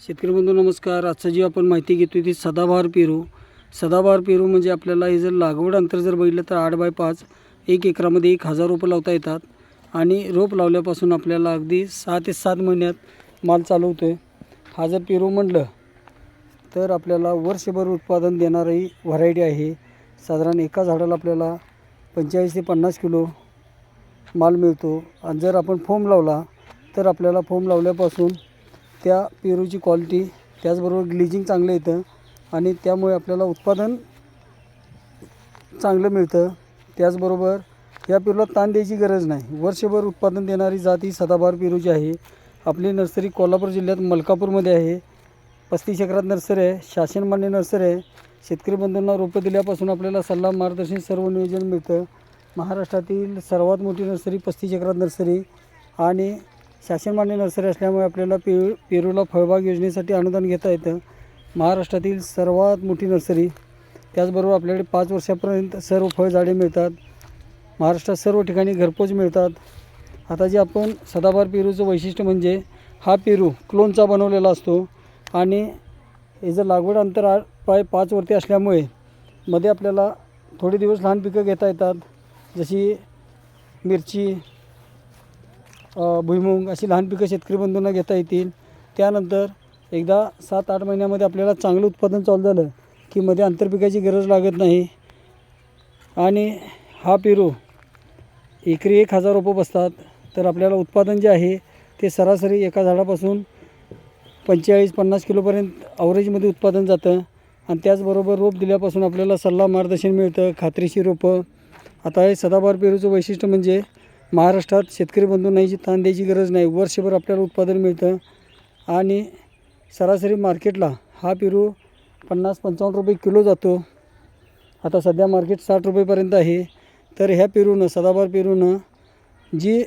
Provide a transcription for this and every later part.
शेतकरी बंधू नमस्कार. आजचा जी आपण माहिती घेतो ती सदाबहार पेरू. सदाबहार पेरू म्हणजे आपल्याला हे जर लागवड अंतर जर बघितलं तर आठ बाय पाच एक एकरामध्ये एक हजार रोपं लावता येतात. आणि रोप लावल्यापासून आपल्याला अगदी सहा ते सात महिन्यात माल चालवतो आहे हा जर पेरू म्हटलं तर आपल्याला वर्षभर उत्पादन देणारी व्हरायटी आहे. साधारण एका झाडाला आपल्याला पंचेचाळीस ते पन्नास किलो माल मिळतो. आणि जर आपण फोम लावला तर आपल्याला फोम लावल्यापासून त्या पेरूची क्वालिटी त्याचबरोबर ग्लिजिंग चांगलं येतं आणि त्यामुळे आपल्याला उत्पादन चांगलं मिळतं. त्याचबरोबर या पेरूला ताण द्यायची गरज नाही. वर्षभर उत्पादन देणारी जात ही सदाबहार पेरूची आहे. आपली नर्सरी कोल्हापूर जिल्ह्यात मलकापूरमध्ये आहे. पस्तीस एकरात नर्सरी आहे. शासनमान्य नर्सरी आहे. शेतकरी बंधूंना रोपं दिल्यापासून आपल्याला सल्ला मार्गदर्शन सर्व नियोजन मिळतं. महाराष्ट्रातील सर्वात मोठी नर्सरी पस्तीस एकरात नर्सरी आणि शासनमान्य नर्सरी असल्यामुळे आपल्याला पे पेरूला फळबाग योजनेसाठी अनुदान घेता येतं. महाराष्ट्रातील सर्वात मोठी नर्सरी. त्याचबरोबर आपल्याकडे पाच वर्षापर्यंत सर्व फळझाडे मिळतात. महाराष्ट्रात सर्व ठिकाणी घरपोच मिळतात. आता जे आपण सदाबहार पेरूचं वैशिष्ट्य म्हणजे हा पेरू क्लोनचा बनवलेला असतो आणि हे जर लागवड अंतर प्राय पाय वरती असल्यामुळे मध्ये आपल्याला थोडे दिवस लहान पिकं घेता येतात. जशी मिरची भुईमुग अशी लहान पिकं शेतकरी बंधूंना घेता येतील. त्यानंतर एकदा सात आठ महिन्यामध्ये आपल्याला चांगलं उत्पादन चालू झालं की मध्ये आंतरपिकाची गरज लागत नाही. आणि हा पेरू एकरी एक हजार रोपं बसतात. तर आपल्याला उत्पादन जे आहे ते सरासरी एका झाडापासून पंचेचाळीस पन्नास किलोपर्यंत ॲव्हरेजमध्ये उत्पादन जातं. आणि त्याचबरोबर रोप दिल्यापासून आपल्याला सल्ला मार्गदर्शन मिळतं खात्रीशी रोपं. आता हे सदाबहार पेरूचं वैशिष्ट्य म्हणजे महाराष्ट्रात शेतकरी बंधूंना याची ताण द्यायची गरज नाही. वर्षभर आपल्याला उत्पादन मिळतं आणि सरासरी मार्केटला हा पेरू पन्नास पंचावन्न रुपये किलो जातो. आता सध्या मार्केट साठ रुपयेपर्यंत आहे. तर ह्या पेरूनं सदाबहार पेरूनं जी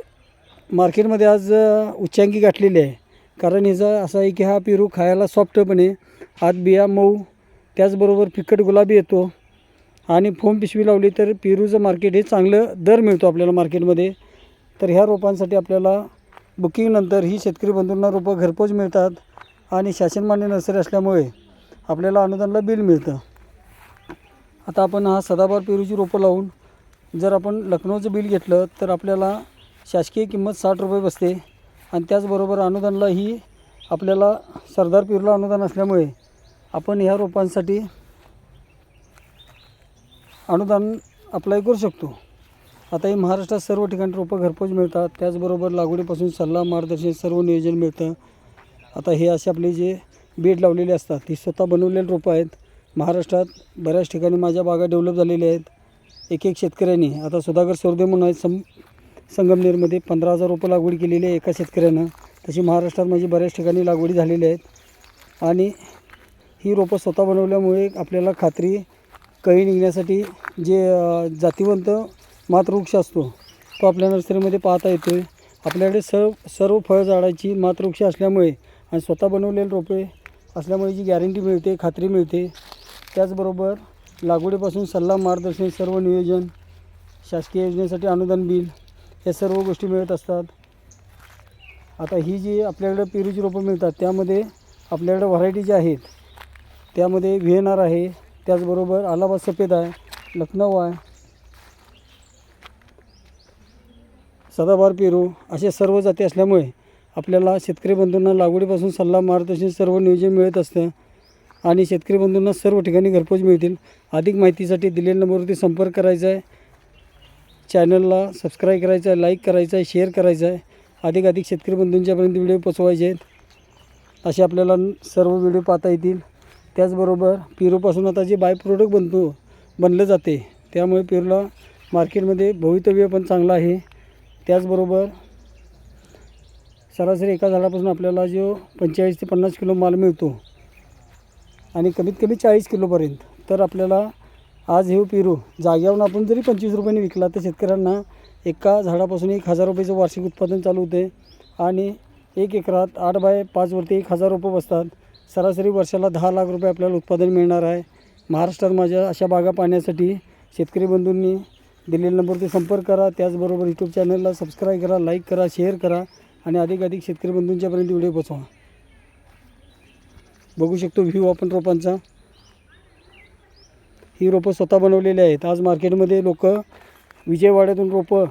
मार्केटमध्ये आज उच्चांकी गाठलेली आहे. कारण ह्याचा असं आहे की हा पेरू खायला सॉफ्ट पण आहे आत बिया मऊ त्याचबरोबर फिकट गुलाबी येतो. आणि फोम पिशवी लावली तर पेरूचं मार्केट हे चांगलं दर मिळतो आपल्याला मार्केटमध्ये. तर ह्या रोपांसाठी आपल्याला बुकिंगनंतर ही शेतकरी बंधूंना रोपं घरपोच मिळतात आणि शासनमान्य नर्सरी असल्यामुळे आपल्याला अनुदानला बिल मिळतं. आता आपण हा सदाबहार पेरूची रोपं लावून जर आपण लखनौचं बिल घेतलं तर आपल्याला शासकीय किंमत साठ रुपये बसते आणि त्याचबरोबर अनुदानला ही आपल्याला सरदार पेरूला अनुदान असल्यामुळे आपण ह्या रोपांसाठी अनुदान अप्लाय करू शकतो. आता हे महाराष्ट्रात सर्व ठिकाणी रोपं घरपोच मिळतात. त्याचबरोबर लागवडीपासून सल्ला मार्गदर्शन सर्व नियोजन मिळतं. आता हे असे आपले जे बेड लावलेले असतात ती स्वतः बनवलेली रोपं आहेत. महाराष्ट्रात बऱ्याच ठिकाणी माझ्या बागा डेव्हलप झालेल्या आहेत. एक एक शेतकऱ्यांनी आता सुधाकर सोरदे म्हणून आहेत सं संगमनेरमध्ये पंधरा हजार रोपं लागवड केलेली आहे एका शेतकऱ्यानं. तशी महाराष्ट्रात माझी बऱ्याच ठिकाणी लागवडी झालेली आहेत. आणि ही रोपं स्वतः बनवल्यामुळे आपल्याला खात्री कळी निघण्यासाठी जे जातीवंत जातीवंत मातृवृक्ष असतो. तो आपल्या नर्सरीमध्ये पाहता येतो आहे आपल्याकडे सर्व सर्व फळझाडाची मातृवृक्ष असल्यामुळे आणि स्वतः बनवलेले रोपे असल्यामुळे जी गॅरंटी मिळते खात्री मिळते. त्याचबरोबर लागवडीपासून सल्ला मार्गदर्शन सर्व नियोजन शासकीय योजनेसाठी अनुदान बिल या सर्व गोष्टी मिळत असतात. आता ही जी आपल्याकडं पेरूची रोपं मिळतात त्यामध्ये आपल्याकडं व्हरायटी ज्या आहेत त्यामध्ये व्ही एन आर आहे त्याचबरोबर अलाहाबाद सफेद आहे लखनौ आहे सदाबहार पेरू. असे सर्व जाती असल्यामुळे आपल्याला शेतकरी बंधूंना लागवडीपासून सल्ला मार्गदर्शन सर्व नियोजन मिळत असतं. आणि शेतकरी बंधूंना सर्व ठिकाणी घरपोच मिळतील. अधिक माहितीसाठी दिलेल्या नंबरवरती संपर्क करायचा आहे. चॅनलला सबस्क्राईब करायचं आहे लाईक करायचं आहे शेअर करायचं आहे. अधिक अधिक शेतकरी बंधूंच्यापर्यंत व्हिडिओ पोचवायचे आहेत असे आपल्याला सर्व व्हिडिओ पाहता येतील. त्याचबरोबर पेरूपासून आता जे बाय प्रोडक्ट बनतो बनलं जाते त्यामुळे पेरूला मार्केटमध्ये भवितव्य पण चांगलं आहे. त्याचबरोबर सरासरी एका झाडापासून आपल्याला जो पंचेचाळीस ते पन्नास किलो माल मिळतो आणि कमीत कमी चाळीस किलोपर्यंत तर आपल्याला आज हे पेरू जाग्यावरून आपण जरी पंचवीस रुपयांनी विकला तर शेतकऱ्यांना एका झाडापासून एक हजार रुपयाचं वार्षिक उत्पादन चालू होते आणि एक एकरात आठ बाय पाचवरती एक हजार रुपये बसतात. सरासरी वर्षाला दहा लाख रुपये आपल्याला उत्पादन मिळणार आहे. महाराष्ट्रात माझ्या अशा बागा पाहण्यासाठी शेतकरी बंधूंनी दिलेल्या नंबरवरती संपर्क करा. त्याचबरोबर यूट्यूब चॅनलला सबस्क्राईब करा लाईक करा शेअर करा आणि अधिक अधिक शेतकरी बंधूंच्यापर्यंत व्हिडिओ पोचवा बघू शकतो व्ह्यू आपण रोपांचा. ही रोपं स्वतः बनवलेली आहेत. आज मार्केटमध्ये लोक विजयवाड्यातून रोपं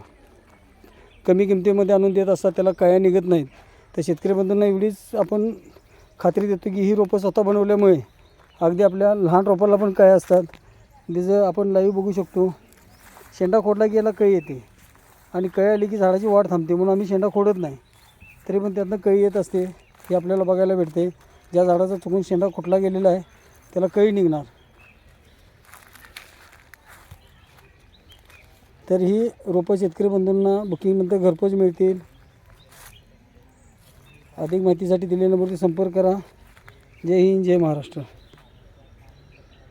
कमी किमतीमध्ये आणून देत असतात त्याला कळ्या निघत नाहीत. तर शेतकरी बंधूंना एवढीच आपण खात्री देतो की ही रोपं स्वतः बनवल्यामुळे अगदी आपल्या लहान रोपाला पण काय असतात. त्याचं आपण लाईव्ह बघू शकतो. शेंडा खोडला की याला कळी येते. आणि कळी आली की झाडाची वाढ थांबते म्हणून आम्ही शेंडा खोडत नाही. तरी पण त्यातनं कळी येत असते हे आपल्याला बघायला भेटते. ज्या झाडाचा चुकून शेंडा खोटला गेलेला आहे त्याला कळी निघणार. तर ही रोपं शेतकरी बंधूंना बुकिंगनंतर घरपोच मिळतील. अधिक माहितीसाठी दिलेल्या नंबरवर संपर्क करा. जय हिंद जय महाराष्ट्र.